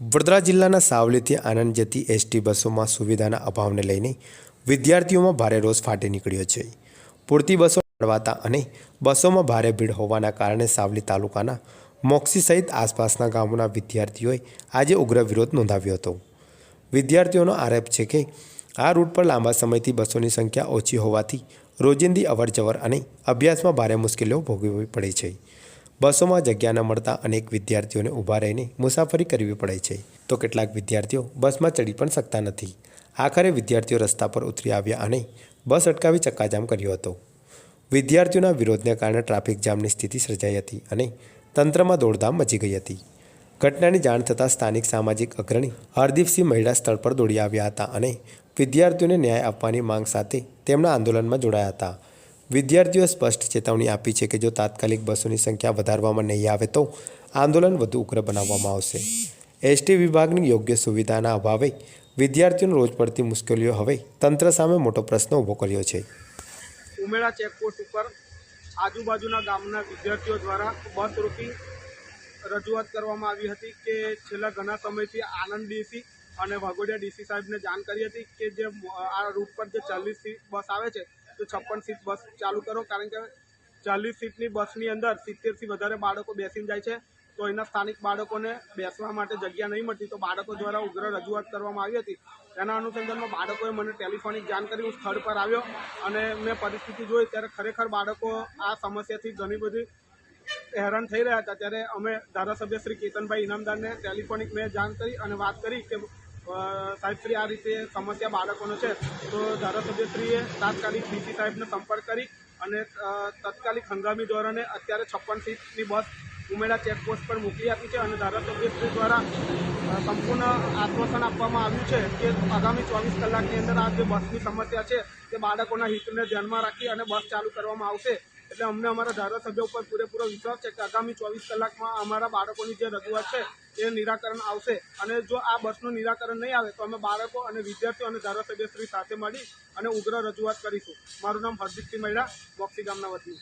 વડોદરા જિલ્લાના સાવલીથી આનંદ જતી એસટી બસોમાં સુવિધાના અભાવને લઈને વિદ્યાર્થીઓમાં ભારે રોષ ફાટી નીકળ્યો છે. પૂરતી બસો મળવાતા અને બસોમાં ભારે ભીડ હોવાના કારણે સાવલી તાલુકાના મોક્ષી સહિત આસપાસના ગામોના વિદ્યાર્થીઓએ આજે ઉગ્ર વિરોધ નોંધાવ્યો હતો. વિદ્યાર્થીઓનો આરોપ છે કે આ રૂટ પર લાંબા સમયથી બસોની સંખ્યા ઓછી હોવાથી રોજિંદી અવરજવર અને અભ્યાસમાં ભારે મુશ્કેલીઓ ભોગવવી પડે છે. બસોમાં જગ્યા ન મળતા અનેક વિદ્યાર્થીઓને ઊભા રહીને મુસાફરી કરવી પડે છે. તો કેટલાક વિદ્યાર્થીઓ બસમાં ચડી પણ શકતા નથી. આખરે વિદ્યાર્થીઓ રસ્તા પર ઉતરી આવ્યા અને બસ અટકાવી ચક્કાજામ કર્યો હતો. વિદ્યાર્થીઓના વિરોધને કારણે ટ્રાફિક જામની સ્થિતિ સર્જાઈ હતી અને તંત્રમાં દોડધામ મચી ગઈ હતી. ઘટનાની જાણ થતાં સ્થાનિક સામાજિક અગ્રણી હરદીપસિંહ મહિલા સ્થળ પર દોડી આવ્યા હતા અને વિદ્યાર્થીઓને ન્યાય આપવાની માંગ સાથે તેમના આંદોલનમાં જોડાયા હતા. વિદ્યાર્થીઓએ સ્પષ્ટ ચેતવણી આપી છે કે જો તાત્કાલિક બસોની સંખ્યા વધારવામાં નહીં આવે તો આંદોલન વધુ ઉગ્ર બનાવવામાં આવશે. એસટી વિભાગની યોગ્ય સુવિધાના અભાવે વિદ્યાર્થીઓને રોજ પડતી મુશ્કેલીઓ હવે તંત્ર સામે મોટો પ્રશ્ન ઊભો કર્યો છે. ઉમેરા ચેકપોસ્ટ ઉપર આજુબાજુના ગામના વિદ્યાર્થીઓ દ્વારા બસ રૂપી રજૂઆત કરવામાં આવી હતી કે છેલ્લા ઘણા સમયથી આનંદ ડીસી અને વાઘોડિયા ડીસી સાહેબને જાણ કરી હતી કે જે આ રૂટ પર જે ચાલીસ સીટ બસ આવે છે, તો છપ્પન સીટ બસ ચાલુ કરો, કારણ કે ચાલીસ સીટની બસની અંદર સિત્તેરથી વધારે બાળકો બેસીને જાય છે, તો એના સ્થાનિક બાળકોને બેસવા માટે જગ્યા નહીં મળતી, તો બાળકો દ્વારા ઉગ્ર રજૂઆત કરવામાં આવી હતી. તેના અનુસંધાનમાં બાળકોએ મને ટેલિફોનિક જાણ કરી, હું સ્થળ પર આવ્યો અને મેં પરિસ્થિતિ જોઈ, ત્યારે ખરેખર બાળકો આ સમસ્યાથી ઘણી બધી હેરાન થઈ રહ્યા હતા. ત્યારે અમે ધારાસભ્ય શ્રી કેતનભાઈ ઇનામદારને ટેલિફોનિક મેં જાણ કરી અને વાત કરી કે સાહેબશ્રી આ રીતે સમસ્યા બાળકોનો છે, તો ધારાસભ્યશ્રીએ તાત્કાલિક ડીસી સાહેબનો સંપર્ક કરી અને તાત્કાલિક હંગામી ધોરણે અત્યારે છપ્પન સીટની બસ ઉમેરા ચેકપોસ્ટ પર મોકલી આપી છે અને ધારાસભ્યશ્રી દ્વારા સંપૂર્ણ આશ્વાસન આપવામાં આવ્યું છે કે આગામી ચોવીસ કલાકની અંદર આ જે બસની સમસ્યા છે, તે બાળકોના હિતને ધ્યાનમાં રાખી અને બસ ચાલુ કરવામાં આવશે. એટલે અમને અમારા ધારાસભ્ય ઉપર પૂરેપૂરો વિશ્વાસ છે કે આગામી ચોવીસ કલાકમાં અમારા બાળકોની જે રજૂઆત છે, એ નિરાકરણ આવશે. અને જો આ બસનું નિરાકરણ નહીં આવે, તો અમે બાળકો અને વિદ્યાર્થીઓ અને ધારાસભ્યશ્રી સાથે મળી અને ઉગ્ર રજૂઆત કરીશું. મારું નામ હરદીપસિંહ મહિડા મોક્ષી ગામના વતની.